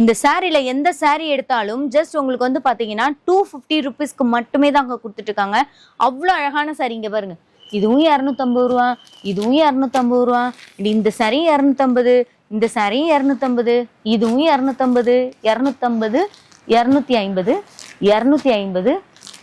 இந்த சாரில எந்த saree எடுத்தாலும் ஜஸ்ட் உங்களுக்கு வந்து பாத்தீங்கன்னா டூ ஃபிஃப்டி ருபீஸ்க்கு மட்டுமே தான் அங்க கொடுத்துட்டு இருக்காங்க அவ்வளோ அழகான saree இங்க பாருங்க. இதுவும் இரநூத்தம்பது ரூபா இதுவும் இரநூத்தம்பது ரூபா இந்த saree இரநூத்தம்பது இந்த saree இரநூத்தம்பது இதுவும் இரநூத்தம்பது இரநூத்தம்பது இரநூத்தி ஐம்பது இரநூத்தி ஐம்பது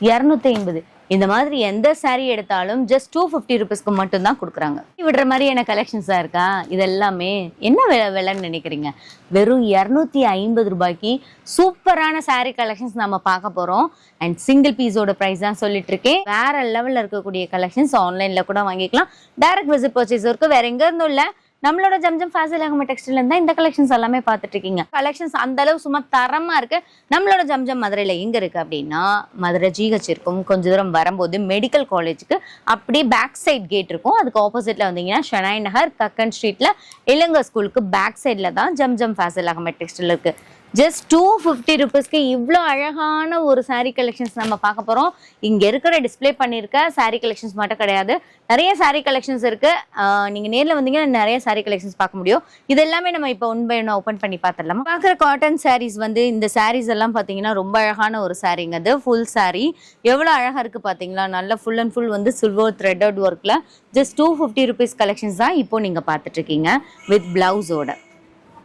இரநூத்தி ஐம்பது. இந்த மாதிரி எந்த saree எடுத்தாலும் ஜஸ்ட் டூ ஃபிஃப்டி ருபீஸ்க்கு மட்டும்தான் கொடுக்குறாங்க. விடுற மாதிரியான கலெக்ஷன்ஸாக இருக்கா? இது எல்லாமே என்ன விலை விலைன்னு நினைக்கிறீங்க? வெறும் இரநூத்தி ஐம்பது ரூபாய்க்கு சூப்பரான saree கலெக்ஷன்ஸ் நம்ம பார்க்க போகிறோம் அண்ட் சிங்கிள் பீஸோட ப்ரைஸ் தான் சொல்லிட்டு இருக்கேன். வேற லெவலில் இருக்கக்கூடிய கலெக்ஷன்ஸ் ஆன்லைனில் கூட வாங்கிக்கலாம். டைரக்ட் விசிட் பர்ச்சேஸ் இருக்கு. வேற எங்க இருந்தும் இல்லை. நம்மளோட ஜம்ஜம் ஃபேசில் அகம டெக்ஸ்டைல் இருந்தா இந்த கலெக்ஷன்ஸ் எல்லாமே பார்த்துட்டு இருக்கீங்க கலெக்ஷன்ஸ் அந்த அளவு சும்மா தரமா இருக்கு. நம்மளோட ஜம்ஜம் மதுரையில எங்க இருக்கு அப்படின்னா மதுரை ஜிஹெச் இருக்கும். கொஞ்ச தூரம் வரும்போது மெடிக்கல் காலேஜுக்கு அப்படியே பேக் சைட் கேட் இருக்கும். அதுக்கு ஆப்போசிட்ல வந்தீங்கன்னா ஷெனாய் நகர் கக்கன் ஸ்ட்ரீட்ல இளங்க ஸ்கூலுக்கு பேக் சைட்ல தான் ஜம்ஜம் ஃபேசில் அகம டெக்ஸ்டைல் இருக்கு. ஜஸ்ட் டூ ஃபிஃப்டி ருபீஸ்க்கு இவ்வளோ அழகான ஒரு சாரீ கலெக்ஷன்ஸ் நம்ம பார்க்க போகிறோம் இங்கே இருக்கிற டிஸ்பிளே பண்ணியிருக்க சாரீ கலெக்ஷன்ஸ் மட்டும் கிடையாது. நிறைய சாரீ கலெக்ஷன்ஸ் இருக்குது நீங்கள் நேரில் வந்தீங்கன்னா நிறைய சாரீ கலெக்ஷன்ஸ் பார்க்க முடியும். இது எல்லாமே நம்ம இப்போ ஒன் பை ஒன் ஓப்பன் பண்ணி பார்த்துடலாம்? பார்க்குற காட்டன் சாரீஸ் வந்து இந்த சாரீஸ் எல்லாம் பார்த்தீங்கன்னா ரொம்ப அழகான ஒரு சாரீங்க அது ஃபுல் சாரீ எவ்வளோ அழகாக இருக்குது பார்த்தீங்களா? நல்ல ஃபுல் அண்ட் ஃபுல் வந்து சில்வர் த்ரெட்டட் ஒர்க்கில் just two fifty rupees collections தான் இப்போ நீங்கள் பார்த்துட்ருக்கீங்க வித் ப்ளவுஸோட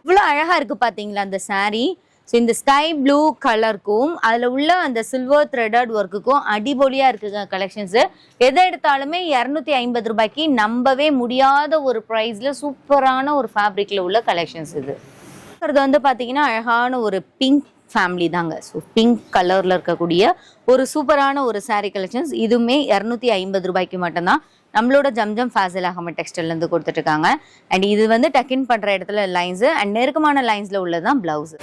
இவ்வளோ அழகாக இருக்குது பார்த்தீங்களா அந்த சாரீ ஸோ இந்த ஸ்கை ப்ளூ கலருக்கும் அதில் உள்ள அந்த சில்வர் த்ரெடட் ஒர்க்குக்கும் அடிபொலியாக இருக்குங்க கலெக்ஷன்ஸு எதை எடுத்தாலுமே இரநூத்தி ஐம்பது ரூபாய்க்கு நம்பவே முடியாத ஒரு ப்ரைஸில் சூப்பரான ஒரு ஃபேப்ரிக்கில் உள்ள கலெக்ஷன்ஸ் இது. இது வந்து பார்த்தீங்கன்னா அழகான ஒரு பிங்க் ஃபேமிலி தாங்க. ஸோ பிங்க் கலரில் இருக்கக்கூடிய ஒரு சூப்பரான ஒரு சாரீ கலெக்ஷன்ஸ் இதுவுமே இரநூத்தி ஐம்பது ரூபாய்க்கு மட்டும்தான். நம்மளோட ஜம்ஜம் ஃபேசல் அகமட் டெக்ஸ்டைல்லேருந்து கொடுத்துட்ருக்காங்க அண்ட் இது வந்து டக்கின் பண்ணுற இடத்துல லைன்ஸு அண்ட் நெருக்கமான லைன்ஸில் உள்ளது தான் ப்ளவுஸு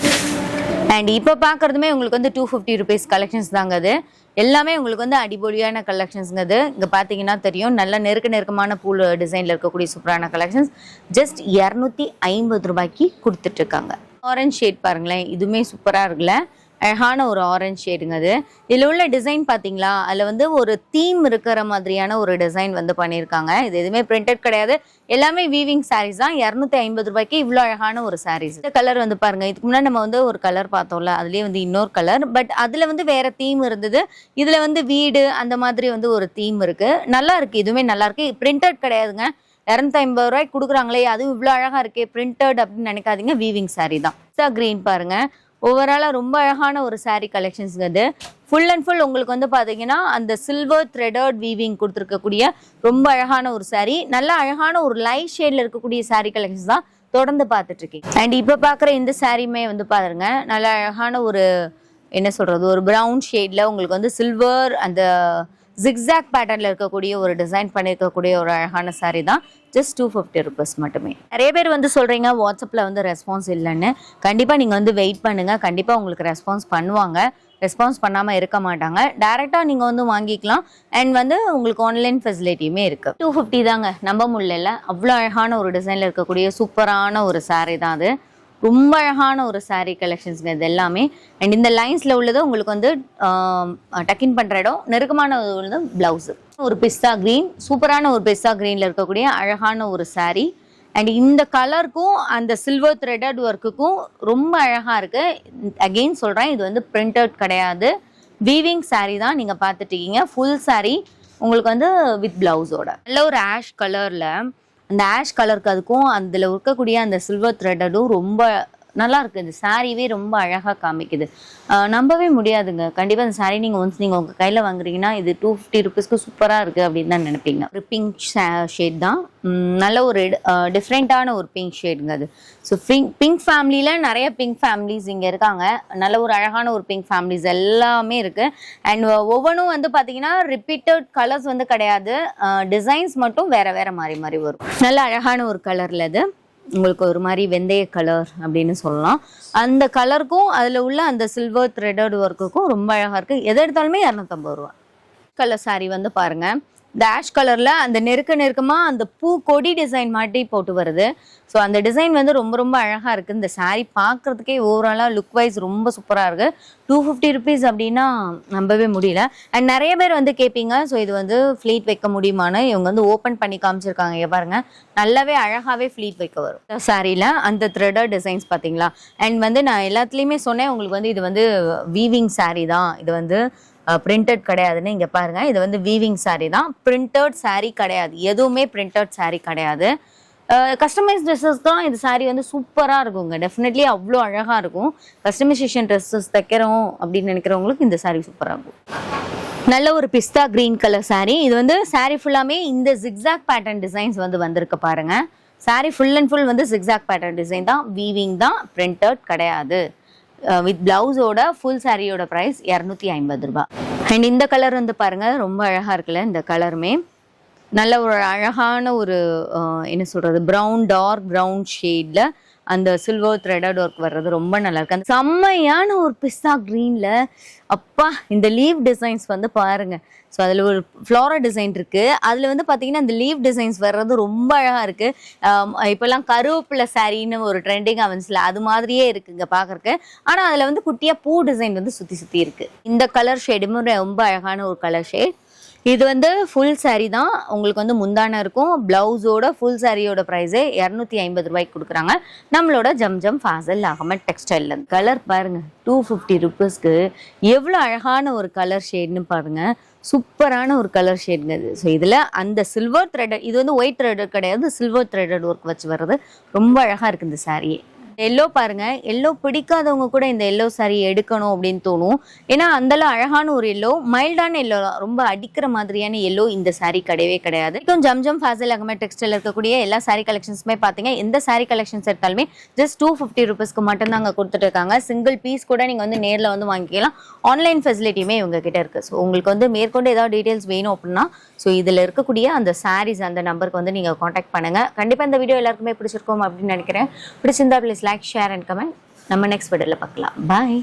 அண்ட் இப்போ பார்க்குறதுமே உங்களுக்கு வந்து டூ ஃபிஃப்டி ருபீஸ் கலெக்ஷன்ஸ் தாங்க அது. எல்லாமே உங்களுக்கு வந்து அடிபொலியான கலெக்ஷன்ஸுங்கிறது இங்கே பார்த்தீங்கன்னா தெரியும். நல்ல நெருக்க நெருக்கமான பூல் டிசைனில் இருக்கக்கூடிய சூப்பரான கலெக்ஷன்ஸ் ஜஸ்ட் இரநூத்தி ஐம்பது ரூபாய்க்கு கொடுத்துட்ருக்காங்க ஆரஞ்ச் ஷேட் பாருங்களேன். இதுவுமே சூப்பராக இருக்குல்ல. அழகான ஒரு ஆரஞ்ச் ஷேடுங்க அது. இதில் உள்ள டிசைன் பார்த்தீங்களா அதில் வந்து ஒரு தீம் இருக்கிற மாதிரியான ஒரு டிசைன் வந்து பண்ணியிருக்காங்க. இது எதுவுமே பிரிண்டட் கிடையாது. எல்லாமே வீவிங் சாரீஸ் தான். இரநூத்தி ஐம்பது ரூபாய்க்கு இவ்வளோ அழகான ஒரு சாரீஸ் இந்த கலர் வந்து பாருங்க. இதுக்கு முன்னாடி நம்ம வந்து ஒரு கலர் பார்த்தோம்ல அதுலேயே வந்து இன்னொரு கலர் பட் அதில் வந்து வேற தீம் இருந்தது. இதில் வந்து வீடு அந்த மாதிரி வந்து ஒரு தீம் இருக்கு. நல்லா இருக்கு. இதுவுமே நல்லா இருக்கு. பிரிண்டட் கிடையாதுங்க. இரநூத்தி ஐம்பது ரூபாய்க்கு கொடுக்குறாங்களே அதுவும் இவ்வளோ அழகாக இருக்கே பிரிண்டட் அப்படின்னு நினைக்காதீங்க. வீவிங் சாரீ தான். சார் க்ரீன் பாருங்கள் ஓவராலாக ரொம்ப அழகான ஒரு சாரீ கலெக்ஷன்ஸுங்க அது ஃபுல் அண்ட் ஃபுல் உங்களுக்கு வந்து பார்த்தீங்கன்னா அந்த சில்வர் த்ரெடர்ட் வீவிங் கொடுத்துருக்கக்கூடிய ரொம்ப அழகான ஒரு சாரீ நல்ல அழகான ஒரு லைட் ஷேடில் இருக்கக்கூடிய சாரீ கலெக்ஷன்ஸ் தான் தொடர்ந்து பார்த்துட்டு அண்ட் இப்போ பார்க்குற இந்த சாரியுமே வந்து பாருங்க நல்ல அழகான ஒரு என்ன சொல்கிறது ஒரு ப்ரௌன் ஷேடில் உங்களுக்கு வந்து சில்வர் அந்த ஜிக்ஸாக் பேட்டர்னில் இருக்கக்கூடிய ஒரு டிசைன் பண்ணியிருக்கக்கூடிய ஒரு அழகான சாரீ தான். ஜஸ்ட் டூ ஃபிஃப்டி ருபீஸ் மட்டுமே. நிறைய பேர் வந்து சொல்றீங்க வாட்ஸ்அப்பில் வந்து ரெஸ்பான்ஸ் இல்லைன்னு. கண்டிப்பாக நீங்கள் வந்து வெயிட் பண்ணுங்க. கண்டிப்பாக உங்களுக்கு ரெஸ்பான்ஸ் பண்ணுவாங்க. ரெஸ்பான்ஸ் பண்ணாமல் இருக்க மாட்டாங்க. டேரெக்டாக நீங்கள் வந்து வாங்கிக்கலாம். அண்ட் வந்து உங்களுக்கு ஆன்லைன் ஃபெசிலிட்டியுமே இருக்குது டூ ஃபிஃப்டி தாங்க. நம்ப முடியல. அவ்வளோ அழகான ஒரு டிசைனில் இருக்கக்கூடிய சூப்பரான ஒரு சாரீ தான் அது. ரொம்ப அழகான ஒரு சாரீ கலெக்ஷன்ஸ்ங்க இது எல்லாமே. அண்ட் இந்த லைன்ஸில் உள்ளது உங்களுக்கு வந்து டக்கின் பண்ணுற இடம் நெருக்கமான உள்ளது ப்ளவுஸு ஒரு பிஸ்தா க்ரீன் சூப்பரான ஒரு பிஸ்தா க்ரீனில் இருக்கக்கூடிய அழகான ஒரு சாரீ அண்ட் இந்த கலருக்கும் அந்த சில்வர் த்ரெடட் ஒர்க்குக்கும் ரொம்ப அழகாக இருக்குது அகெயின் சொல்கிறேன் இது வந்து பிரிண்டட் கிடையாது. வீவிங் சாரீ தான் நீங்கள் பார்த்துட்டு இருக்கீங்க. ஃபுல் சாரீ உங்களுக்கு வந்து வித் ப்ளவுஸோட நல்ல ஒரு ஆஷ் கலரில் அந்த ஆஷ் கலருக்கு அதுக்கும் அதில் இருக்கக்கூடிய அந்த சில்வர் த்ரெட்டடும் ரொம்ப நல்லா இருக்கு இந்த சாரீவே ரொம்ப அழகாக காமிக்குது. நம்பவே முடியாதுங்க. கண்டிப்பாக இந்த சாரீ நீங்கள் ஒன்ஸ் நீங்கள் உங்கள் கையில் வாங்குறீங்கன்னா இது டூ ஃபிஃப்டி ருபீஸ்க்கு சூப்பராக இருக்குது அப்படின்னு தான் நினைப்பீங்க. ஒரு பிங்க் ஷேட் தான். நல்ல ஒரு டிஃப்ரெண்ட்டான ஒரு பிங்க் ஷேடுங்க அது. ஸோ பிங்க் பிங்க் ஃபேமிலியில் நிறைய பிங்க் ஃபேமிலிஸ் இங்கே இருக்காங்க. நல்ல ஒரு அழகான ஒரு பிங்க் ஃபேமிலிஸ் எல்லாமே இருக்குது அண்ட் ஒவ்வொன்றும் வந்து பார்த்தீங்கன்னா ரிப்பீட்டட் கலர்ஸ் வந்து கிடையாது. டிசைன்ஸ் மட்டும் வேற வேற மாதிரி மாறி வரும். நல்ல அழகான ஒரு கலரில் அது. உங்களுக்கு ஒரு மாதிரி வெந்தய கலர் அப்படின்னு சொல்லலாம். அந்த கலருக்கும் அதில் உள்ள அந்த சில்வர் த்ரெடட் ஒர்க்குக்கும் ரொம்ப அழகாக இருக்குது எதை எடுத்தாலுமே இரநூத்தம்பது ரூபா. கலர் சாரீ வந்து பாருங்க. இந்த ஆஷ் கலரில் அந்த நெருக்க நெருக்கமாக அந்த பூ கொடி டிசைன் மாட்டி போட்டு வருது. ஸோ அந்த டிசைன் வந்து ரொம்ப ரொம்ப அழகாக இருக்குது இந்த சாரீ பார்க்கறதுக்கே ஓவராலாக லுக் வைஸ் ரொம்ப சூப்பராக இருக்குது டூ ஃபிஃப்டி ருபீஸ் அப்படின்னா நம்பவே முடியல. அண்ட் நிறைய பேர் வந்து கேட்பீங்க ஸோ இது வந்து ஃப்ளீட் வைக்க முடியுமான்னு? இவங்க வந்து ஓப்பன் பண்ணி காமிச்சிருக்காங்க. பாருங்க. நல்லாவே அழகாகவே ஃப்ளீட் வைக்க வரும். சாரியில் அந்த த்ரெடர் டிசைன்ஸ் பார்த்தீங்களா அண்ட் வந்து நான் எல்லாத்துலேயுமே சொன்னேன் உங்களுக்கு வந்து இது வந்து வீவிங் சாரீ தான். இது வந்து பிரிண்டட் கிடையாதுன்னு இங்கே பாருங்க. இது வந்து வீவிங் saree தான். பிரிண்டட் saree கிடையாது. எதுவுமே பிரிண்டட் saree கிடையாது. கஸ்டமைஸ் ட்ரெஸ்ஸஸ் தான் இது saree வந்து சூப்பராக இருக்குங்க. டெஃபினெட்லி அவ்வளோ அழகாக இருக்கும். கஸ்டமைசேஷன் ட்ரெஸ்ஸஸ் தைக்கிறோம் அப்படின்னு நினைக்கிறவங்களுக்கு இந்த சாரீ சூப்பராக இருக்கும். நல்ல ஒரு பிஸ்தா கிரீன் கலர் saree. இது வந்து saree ஃபுல்லாமே இந்த ஜிக்ஸாக் பேட்டர்ன் டிசைன்ஸ் வந்து வந்திருக்கு பாருங்கள் saree ஃபுல் அண்ட் ஃபுல் வந்து ஜிக்ஸாக் பேட்டர்ன் டிசைன் தான். வீவிங் தான். பிரிண்டட் கிடையாது. வித் பிளவுஸோட ஃபுல் சாரியோட ப்ரைஸ் இரநூத்தி ஐம்பது ரூபா. அண்ட் இந்த கலர் வந்து பாருங்க ரொம்ப அழகா இருக்குல்ல இந்த கலருமே நல்ல ஒரு அழகான ஒரு என்ன சொல்றது ப்ரௌன் டார்க் ப்ரௌன் ஷேட்ல அந்த சில்வர் த்ரெடட் ஒர்க் வர்றது ரொம்ப நல்லா இருக்கு அந்த செம்மையான ஒரு பிஸ்தா க்ரீன்ல அப்பா இந்த லீவ் டிசைன்ஸ் வந்து பாருங்க. ஸோ அதில் ஒரு ஃப்ளோரா டிசைன் இருக்கு. அதில் வந்து பார்த்தீங்கன்னா அந்த லீவ் டிசைன்ஸ் வர்றது ரொம்ப அழகா இருக்கு இப்போல்லாம் கருவேப்பிலை சாரின்னு ஒரு ட்ரெண்டிங் அவன்ஸில் அது மாதிரியே இருக்குங்க பார்க்கறக்கு ஆனால் அதில் வந்து குட்டியாக பூ டிசைன் வந்து சுற்றி சுற்றி இருக்கு. இந்த கலர் ஷேடுமே ரொம்ப அழகான ஒரு கலர் ஷேட் இது வந்து ஃபுல் saree தான். உங்களுக்கு வந்து முந்தான இருக்கும். பிளவுஸோட ஃபுல் சாரியோட ப்ரைஸே இரநூத்தி ஐம்பது ரூபாய்க்கு கொடுக்குறாங்க. நம்மளோட ஜம்ஜம் ஃபாசல் அகமட் டெக்ஸ்டைல்ல கலர் பாருங்க. டூ ஃபிஃப்டி ருபீஸ்க்கு எவ்வளோ அழகான ஒரு கலர் ஷேட்னு பாருங்க. சூப்பரான ஒரு கலர் ஷேடுங்க இது. ஸோ இதில் அந்த சில்வர் த்ரெட் இது வந்து ஒயிட் த்ரெட் கிடையாது. சில்வர் த்ரெடட் ஒர்க் வச்சு வர்றது. ரொம்ப அழகாக இருக்குது இந்த சாரியே எல்லோ பாருங்க. எல்லோ பிடிக்காதவங்க கூட இந்த எல்லோ சாரி எடுக்கணும் அப்படின்னு தோணும். ஏன்னா அந்தளவு அழகான ஒரு எல்லோ மைல்டான எல்லோ ரொம்ப அடிக்கிற மாதிரியான எல்லோ இந்த சாரி கிடையவே கிடையாது. இப்போ ஜம்ஜம் ஃபாசல் அகமே டெக்ஸ்டைல் இருக்கக்கூடிய எல்லா சாரி கலெக்ஷன்ஸுமே பார்த்தீங்க எந்த சாரி கலெக்ஷன்ஸ் எடுத்தாலுமே ஜஸ்ட் டூ ஃபிஃப்டி ருபீஸ்க்கு மட்டும் தான் அங்கே கொடுத்துட்டு இருக்காங்க. சிங்கிள் பீஸ் கூட நீங்கள் வந்து நேரில் வந்து வாங்கிக்கலாம். ஆன்லைன் ஃபெசிலிட்டியுமே இவங்க கிட்ட இருக்கு. ஸோ உங்களுக்கு வந்து மேற்கொண்டு ஏதாவது டீட்டெயில்ஸ் வேணும் அப்படின்னா ஸோ இதில் இருக்கக்கூடிய அந்த சாரீஸ் அந்த நம்பருக்கு வந்து நீங்கள் காண்டாக்ட் பண்ணுங்க. கண்டிப்பாக இந்த வீடியோ எல்லாருக்குமே பிடிச்சிருக்கோம் அப்படின்னு நினைக்கிறேன். பிடிச்சிருந்தா please like share and comment நம்ம நெக்ஸ்ட் வீடியோவில் பார்க்கலாம். பாய்